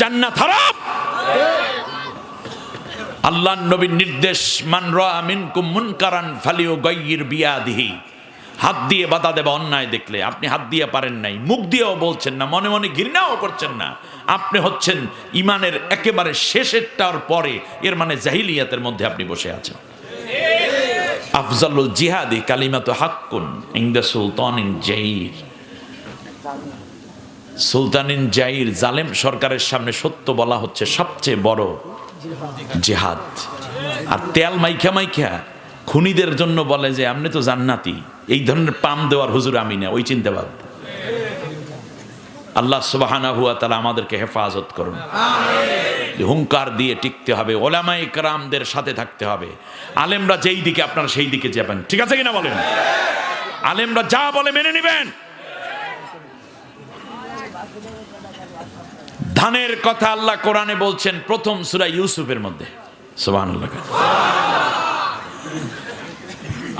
জান্নাত হারাম। আল্লাহ নবীর নির্দেশ, মান রামিন মুনকারান ফালিও গাইয়ির বিয়াদিহি। হাত দিয়ে বাধা দেবা, অন্যায় দেখলে। আপনি হাত দিয়ে পারেন নাই, মুখ দিয়েও বলছেন না, মনে মনে ঘৃণাও করছেন না। আপনি হচ্ছেন ইমানের একেবারে শেষেরটার পরে, এর মানে জাহিলিয়াতের মধ্যে আপনি বসে আছেন। আফজালুল জিহাদি কালিমাত হাক্কুন ইন দ্য সুলতান ইন জাহির সুলতানিন জাহির জালেম সরকারের সামনে সত্য বলা হচ্ছে সবচেয়ে বড় জেহাদ। আর তেল মাইখা মাইখা খুনিদের জন্য বলে যে আপনি তো জান্নাতি। এই ধরনের পাম দেওয়ার হুজুর আমি না ওই চিন্তাবাদ আল্লাহ সুবাহানা হুয়া তারা আমাদেরকে হেফাজত করুন। হুঙ্কার দিয়ে টিকতে হবে ওলামাই কারামদের সাথে থাকতে হবে। আলেমরা যেই দিকে আপনারা সেই দিকে যাবেন। ঠিক আছে কিনা বলেন? আলেমরা যা বলে মেনে নেবেন। ধানের কথা আল্লাহ কোরআনে বলছেন প্রথম সূরা ইউসুফের মধ্যে।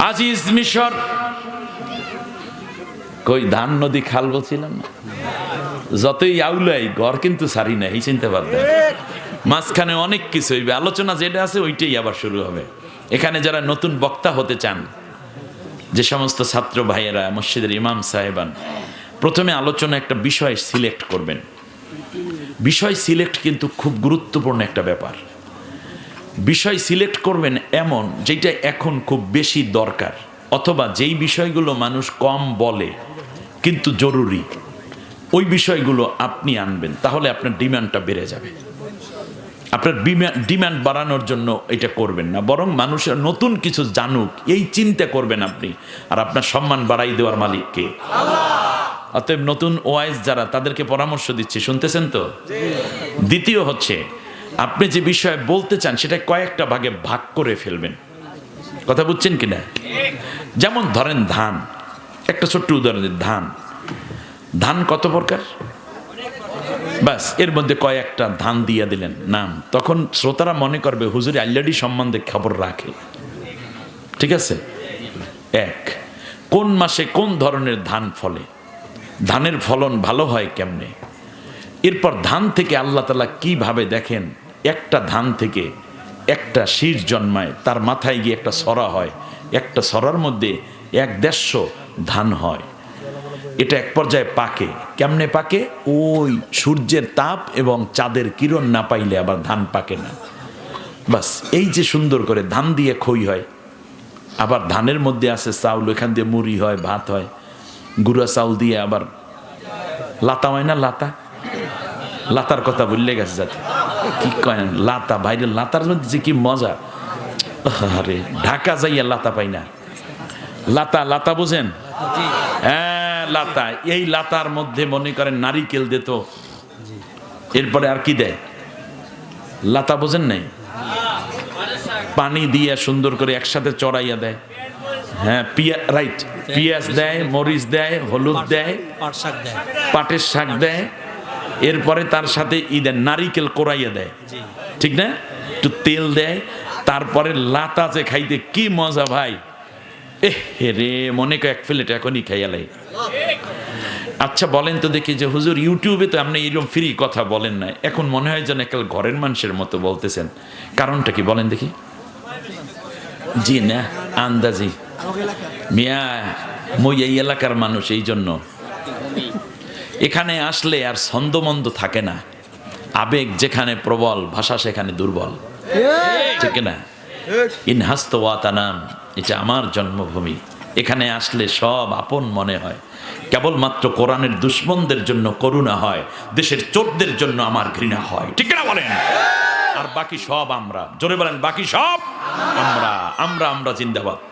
আজিজ মিশর। কই, ধান নদী খাল বলছিলাম না? যতই আউলাই ঘর কিন্তু সারি না এই চিন্তা বাদ মাঝখানে অনেক কিছু হইবে, আলোচনা যেটা আছে ওইটাই আবার শুরু হবে। এখানে যারা নতুন বক্তা হতে চান, যে সমস্ত ছাত্র ভাইয়েরা, মসজিদের ইমাম সাহেবান প্রথমে আলোচনা একটা বিষয় সিলেক্ট করবেন। বিষয় সিলেক্ট কিন্তু খুব গুরুত্বপূর্ণ একটা ব্যাপার। বিষয় সিলেক্ট করবেন এমন যেটা এখন খুব বেশি দরকার, অথবা যেই বিষয়গুলো মানুষ কম বলে, কিন্তু জরুরি, ওই বিষয়গুলো আপনি আনবেন, তাহলে আপনার ডিমান্ডটা বেড়ে যাবে। আপনার ডিমান্ড বাড়ানোর জন্য এটা করবেন না, বরং মানুষের নতুন কিছু জানুক, এই চিন্তা করবেন আপনি, আর আপনার সম্মান বাড়াই দেওয়ার মালিককে। অতএব নতুন ওয়াইজ যারা তাদেরকে পরামর্শ দিচ্ছি, শুনতেছেন তো? দ্বিতীয় হচ্ছে, আপনি যে বিষয়ে বলতে চান সেটা কয়েকটা ভাগে ভাগ করে ফেলবেন। কথা বুঝছেন কিনা যেমন ধরেন ধান, একটা ছোট্ট উদাহরণ ধান। ধান কত প্রকার? বাসের মধ্যে কয়েকটা ধান দিয়ে দিলেন, নাম। তখন শ্রোতারা মনে করবে, হুজুরি আল্লাডি সম্বন্ধে খবর রাখে। ঠিক আছে? এক, কোন মাসে কোন ধরনের ধান ফলে? ধানের ফলন ভালো হয় কেমনে? এরপর ধান থেকে আল্লাহ তালা কীভাবে দেখেন? একটা ধান থেকে একটা শীষ জন্মায়, তার মাথায় গিয়ে একটা সরা হয়, একটা সরার মধ্যে এক দেড়শো ধান হয়। এটা এক পর্যায়ে পাকে। কেমনে পাকে? ওই সূর্যের তাপ এবং চাঁদের কিরণ না পাইলে আবার ধান পাকে না। বাস, এই যে সুন্দর করে ধান দিয়ে খই হয়, আবার ধানের মধ্যে আছে চাউল এখান দিয়ে মুড়ি হয়, ভাত হয়। গুঁড়া চাউল দিয়ে আবার লাতা হয় না লাতা? লাতার কথা বললে গেছে যাতে কি কয় লাতা বাইরে লাতার যে কি মজা। আরে ঢাকা যাইয়া লাতা পাই না। লাতা লাতা বুঝেন? হ্যাঁ লাতা। এই লাতার মধ্যে মনে করেন নারিকেল দিত। এরপরে আর কি দেয়? লাতা বোঝেন নাই? পানি দিয়ে সুন্দর করে একসাথে চড়াইয়া দেয়। হ্যাঁ পিয়া রাইট পিঁয়াজ দেয় মরিচ দেয় হলুদ দেয় পাট শাক দেয়। পাটের শাক দেয় এরপরে তার সাথে ই দেয় নারিকেল কোরাইয়া দেয়। ঠিক না? একটু তেল দেয় তারপরে লাতা যে খাইতে কি মজা ভাই। এ রে মনে কয় এক প্লেট এখনই খাইয়ালাই আচ্ছা বলেন তো দেখি যে হুজুর ইউটিউবে তো আপনি এরকম ফ্রি কথা বলেন না এখন মনে হয় যেন একাল ঘরের মানুষের মতো বলতেছেন। কারণটা কি বলেন দেখি। জি না আন্দাজি। মিয়া, মই এই এলাকার মানুষ, এই জন্য। এখানে আসলে আর ছন্দমন্দ থাকে না। আবেগ যেখানে প্রবল, ভাষা সেখানে দুর্বল। ঠিক না? ইনহাস্ত ওয়াতানাম এটা আমার জন্মভূমি। এখানে আসলে সব আপন মনে হয়। কেবলমাত্র কোরআনের দুশ্মনদের জন্য করুণা হয়, দেশের চোরদের জন্য আমার ঘৃণা হয়। ঠিক না বলেন? আর বাকি সব আমরা। জোরে বলেন, বাকি সব আমরা আমরা আমরা জিন্দাবাদ।